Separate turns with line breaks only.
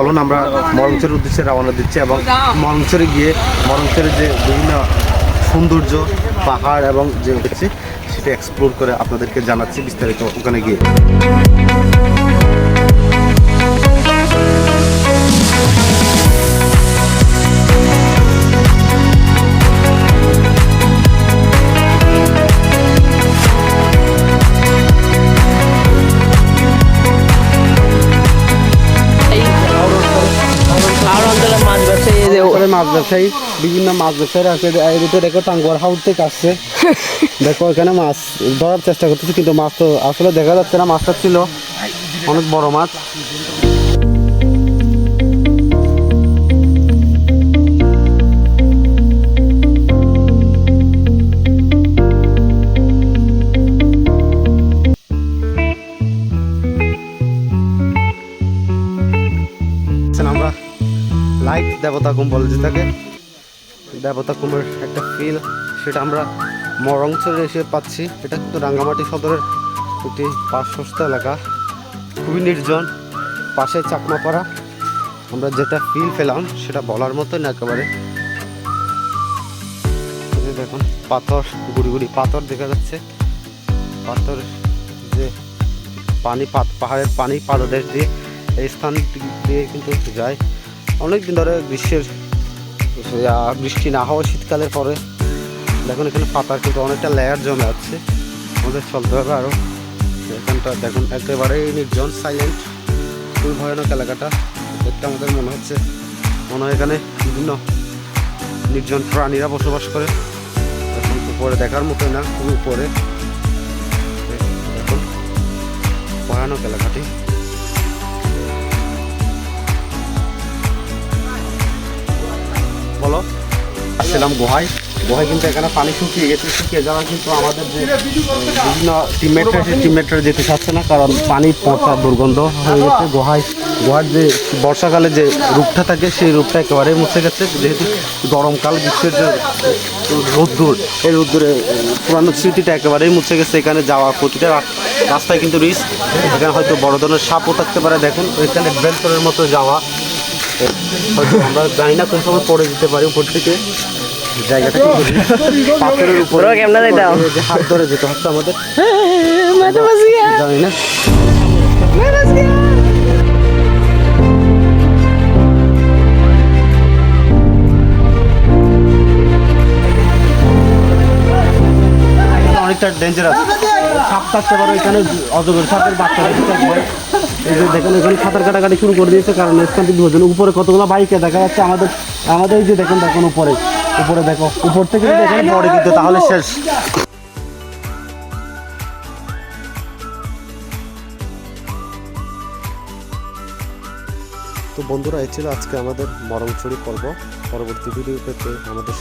চলুন আমরা মরংচের উদ্দেশ্যে রওনা দিচ্ছি এবং মরংচরে গিয়ে মরংচরের যে বিভিন্ন সৌন্দর্য, পাহাড় এবং যে দেখছি, সেটা এক্সপ্লোর করে আপনাদেরকে জানাচ্ছি বিস্তারিত ওখানে গিয়ে।
মাছ ব্যবসায়ী
বিভিন্ন মাছ ব্যবসায়ীরা আছে এই দুটো দেখো টাঙ্গুয়ার হাউস থেকে আসছে। দেখো এখানে মাছ ধরার চেষ্টা করতেছে কিন্তু মাছ তো আসলে দেখা যাচ্ছে না মাছটা ছিল অনেক বড় মাছ।
লাইট দেবতা কুম বলে যেটাকে দেবতা কুমের একটা ফিল সেটা আমরা মরংচরে এসে পাচ্ছি। এটা কিন্তু রাঙ্গামাটি সদরের একটি পার্শ্বস্থ এলাকা। খুবই নির্জন, পাশে চাকমাপাড়া। আমরা যেটা ফিল পেলাম, সেটা বলার মতো না একেবারে। দেখুন, পাথর, গুড়ি গুড়ি পাথর দেখা যাচ্ছে। পাথর যে পানি পাহাড়ের পানি পাদদেশ দিয়ে এই স্থান দিয়ে কিন্তু যায়। অনেক দিন ধরে গ্রীষ্মের বৃষ্টি না হওয়া শীতকালের পরে। দেখুন এখানে পাতার কিন্তু অনেকটা লেয়ার জমে আছে। আমাদের চলতে হবে আরও এখানটা দেখুন একেবারেই নির্জন সাইলেন্ট খুবই ভয়ানক এলাকাটা। দেখতে আমাদের মনে হচ্ছে মনে হয় এখানে বিভিন্ন নির্জন প্রাণীরা বসবাস করে। এখন উপরে দেখার মতো না, খুবই উপরে। দেখুন, ভয়ানক এলাকাটি। আসছিলাম গুহায়। গুহায় কিন্তু এখানে পানি শুকিয়ে গেছে, শুকিয়ে যাওয়া কিন্তু আমাদের যে বিভিন্ন টিমমেটরা সেই টিমমেটরা যেতে চাচ্ছে না, কারণ পানি পচা দুর্গন্ধ হয়ে গেছে গুহায়। গুহার যে বর্ষাকালে যে রূপটা থাকে, সেই রূপটা একেবারেই মুছে গেছে। যেহেতু গরমকাল, গ্রীষ্মের যে রোদ্দুর, এই রোদ্দুরে পুরানো স্মৃতিটা একেবারেই মুছে গেছে। এখানে যাওয়া প্রতিটা রাস্তায় কিন্তু রিস্ক এখানে হয়তো বড় ধরনের সাপও থাকতে পারে, দেখুন। এখানে অ্যাডভেঞ্চারের মতো যাওয়া। হয়তো আমরা জানি না কোন সময় পড়ে যেতে পারি উপর থেকে। জায়গাটা কিন্তু পাথরের উপরে
Bro, যাইতাম?
হাত ধরে যেতে হচ্ছে আমাদের। জানি না। অনেকটা ডেঞ্জারাস সাপ থাকতে পারে এখানে অজগর সাপের বাচ্চা থাকতে পারে এই যে দেখেন এখানে সাঁতার কাটাকাটি শুরু করে দিয়েছে কারণ স্থানটি দুজন। উপরে কতগুলো বাইকে দেখা যাচ্ছে আমাদের আমাদের এই যে দেখেন দেখুন উপরে। উপরে দেখো উপর থেকে যদি এখানে পড়ে কিন্তু তাহলে শেষ। তো বন্ধুরা এই ছিল আজকে আমাদের মরমছড়ি পর্ব। পরবর্তী ভিডিও পেতে আমাদের